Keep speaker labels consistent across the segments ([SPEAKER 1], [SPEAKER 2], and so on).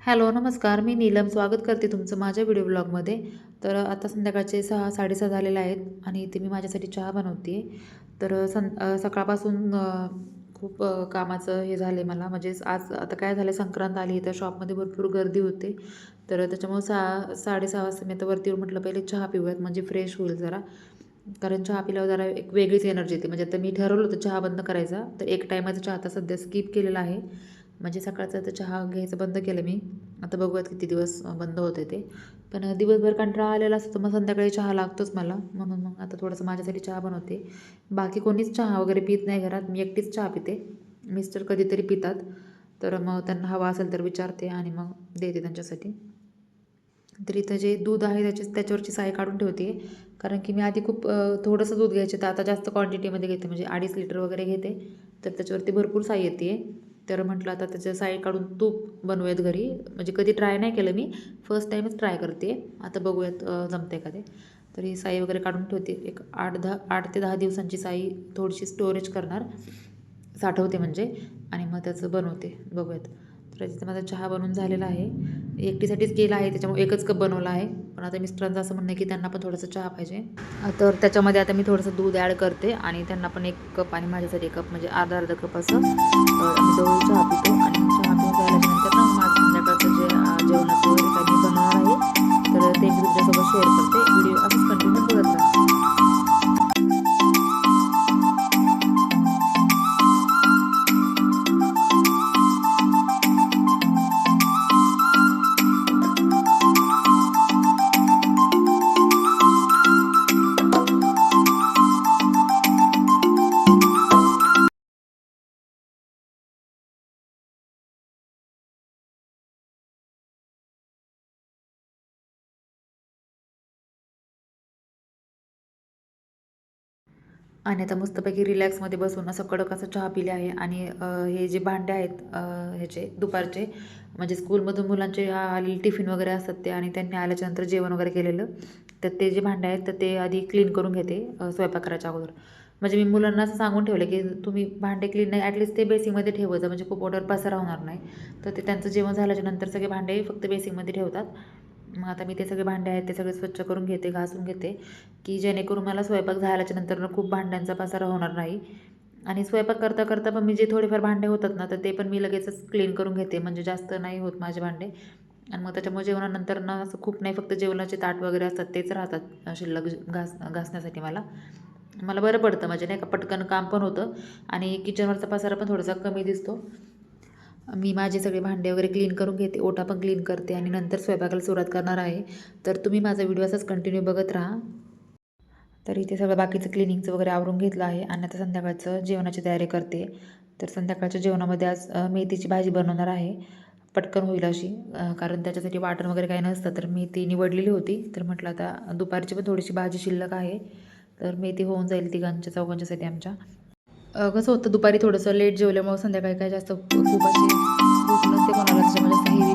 [SPEAKER 1] Hello नमस्कार. मी नीलम. स्वागत करते तुमचं माझ्या व्हिडिओ ब्लॉगमध्ये. तर आता संध्याकाळचे सहा साडेसहा झालेले आहेत आणि इथे मी माझ्यासाठी चहा बनवते. तर सं सकाळपासून खूप कामाचं हे झालं आहे मला. म्हणजे आज आता काय झालं संक्रांत आली तर शॉपमध्ये भरपूर गर्दी होते. तर त्याच्यामुळे सहा साडेसहा वाजता मी आता वरती येऊन म्हटलं पहिले चहा पिऊयात म्हणजे फ्रेश होईल जरा. कारण चहा पिल्यावर जरा एक वेगळीच एनर्जी येते. म्हणजे आता मी ठरवलं होतं चहा बंद करायचा. तर एक टायमाचा चहा आता सध्या स्किप केलेला आहे. म्हणजे सकाळचं तर चहा घ्यायचं बंद केलं मी. आता बघूयात किती दिवस बंद होते ते. पण दिवसभर कंटाळा आलेला असतो तर मग संध्याकाळी चहा लागतोच मला. म्हणून मग आता थोडंसं माझ्यासाठी चहा बनवते. बाकी कोणीच चहा वगैरे पित नाही घरात. मी एकटीच चहा पिते. मिस्टर कधीतरी पितात. तर मग त्यांना हवा असेल तर विचारते आणि मग देते त्यांच्यासाठी. तर इथं जे दूध आहे त्याच्या त्याच्यावरची साय काढून ठेवते. कारण की मी आधी खूप थोडंसं दूध घ्यायचे. तर आता जास्त क्वांटिटीमध्ये घेते. म्हणजे अडीच लिटर वगैरे घेते. तर त्याच्यावरती भरपूर साई येते. तर म्हटलं आता त्याचं साई काढून तूप बनवूयात घरी. म्हणजे कधी ट्राय नाही केलं मी. फर्स्ट टाईमच ट्राय करते. आता बघूयात जमते का ते. तर ही साई वगैरे काढून ठेवते. एक आठ दहा आठ ते दहा दिवसांची साई थोडीशी स्टोरेज करणार. साठवते म्हणजे. आणि मग त्याचं बनवते. बघूयात. तर तिथं माझा चहा बनवून झालेला आहे. एकटीसाठीच केला आहे. त्याच्यामुळे एकच कप बनवला आहे. पण आता मिस्टरांचं असं म्हणणं आहे की त्यांना पण थोडंसं चहा पाहिजे. तर त्याच्यामध्ये आता मी थोडंसं दूध ॲड करते आणि त्यांना पण एक कप आणि माझ्यासाठी एक कप म्हणजे अर्धा अर्धा कप असं चहा पितो आणि आणि आता मस्तपैकी रिलॅक्समध्ये बसून असं कडक असं चहा पिले आहे. आणि हे जे भांडे आहेत ह्याचे दुपारचे म्हणजे स्कूलमधून मुलांचे आलेले टिफिन वगैरे असतात ते आणि त्यांनी आल्याच्यानंतर जेवण वगैरे केलेलं. तर ते जे भांडे आहेत तर ते आधी क्लीन करून घेते स्वयंपाक करायच्या अगोदर. म्हणजे मी मुलांना असं सांगून ठेवलं की तुम्ही भांडे क्लीन नाही ॲटलिस्ट ते बेसिंगमध्ये ठेवायचं म्हणजे खूप ऑर्डर पसारा होणार नाही तर ते त्यांचं जेवण झाल्याच्यानंतर सगळे भांडे फक्त बेसिंगमध्ये ठेवतात. मग आता मी ते सगळे भांडे आहेत ते सगळे स्वच्छ करून घेते घासून घेते की जेणेकरून मला स्वयंपाक झाल्याच्यानंतर खूप भांड्यांचा पसारा होणार नाही. आणि स्वयंपाक करता करता पण मी जे थोडेफार भांडे होतात ना तर ते पण मी लगेचच क्लीन करून घेते. म्हणजे जास्त नाही होत माझे भांडे. आणि मग त्याच्यामुळे जेवणानंतर ना असं खूप नाही फक्त जेवणाचे ताट वगैरे असतात तेच राहतात शिल्लक घास घासण्यासाठी मला. मला बरं पडतं म्हणजे नाही का पटकन काम पण होतं. आणि किचनवरचा पसारा पण थोडासा कमी दिसतो. मी माझे सगळे भांडे वगैरे क्लीन करून घेते. ओटा पण क्लीन करते आणि नंतर स्वयंपाकाला सुरुवात करणार आहे. तर तुम्ही माझा व्हिडिओ असाच कंटिन्यू बघत राहा. तर इथे सगळं बाकीचं क्लिनिंगचं वगैरे आवरून घेतलं आहे. आणि आता संध्याकाळचं जेवणाची तयारी करते. तर संध्याकाळच्या जेवणामध्ये आज मेथीची भाजी बनवणार आहे. पटकन होईल अशी कारण त्याच्यासाठी वाटण वगैरे काही नसतं. तर मेथी निवडलेली होती. तर म्हटलं आता दुपारची पण थोडीशी भाजी शिल्लक आहे. तर मेथी होऊन जाईल तिघांच्या चौघांच्यासाठी आमच्या. कसं होतं दुपारी थोडंसं लेट जेवल्यामुळं संध्याकाळी काय जास्त खूप अशी भूक नसते कोणाला त्याच्यामुळे जास्त हेवी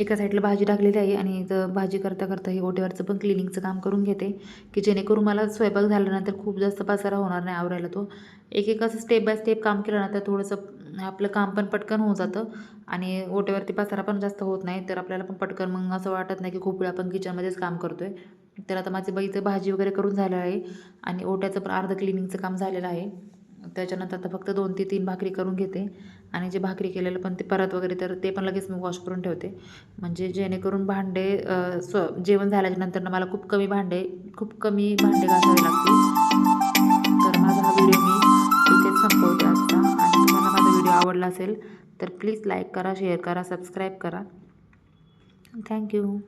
[SPEAKER 1] एका साईडला भाजी टाकलेली आहे आणि इथं भाजी करता करता हे ओट्यावरचं पण क्लिनिंगचं काम करून घेते की जेणेकरून मला स्वयंपाक झाल्यानंतर खूप जास्त पसारा होणार नाही आवरायला तो. एक एक असं स्टेप बाय स्टेप काम केलं ना तर थोडंसं आपलं काम पण पटकन होऊन जातं आणि ओट्यावरती पसारा पण जास्त होत नाही तर आपल्याला पण पटकन मग असं वाटत नाही की खूप वेळ आपण किचनमध्येच काम करतो आहे तर आता माझी बाईचं भाजी वगैरे करून झालं आहे आणि ओट्याचं पण अर्ध क्लिनिंगचं काम झालेलं आहे. त्याच्यानंतर आता फक्त दोन ते तीन भाकरी करून घेते. आणि जे भाकरी केलेलं पण ते परत वगैरे तर ते पण लगेच मी वॉश करून ठेवते. म्हणजे जेणेकरून भांडे स्व जेवण झाल्याच्यानंतर मला खूप कमी भांडे खूप कमी भांडे घासावे लागतील. तर माझा हा व्हिडिओ मी इथेच संपवते आजचा आणि तुम्हाला माझा व्हिडिओ आवडला असेल तर प्लीज लाईक करा शेअर करा सबस्क्राईब करा. Thank you